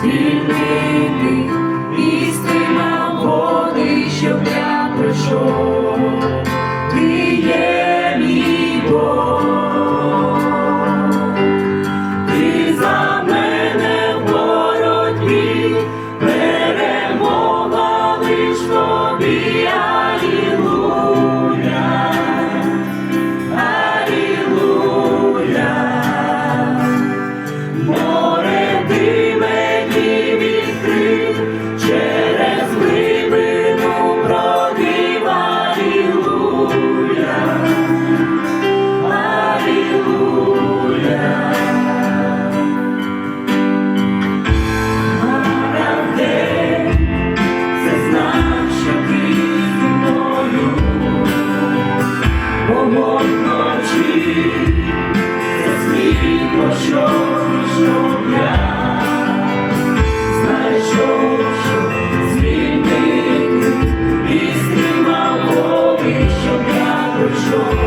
Звільнити істина води, щоб я прийшов, ти є мій ти за мене в боротьбі, лиш тобі. Вогонь ночі, це що я Знайшов, що звільнити, і стримав щоб я пройшов.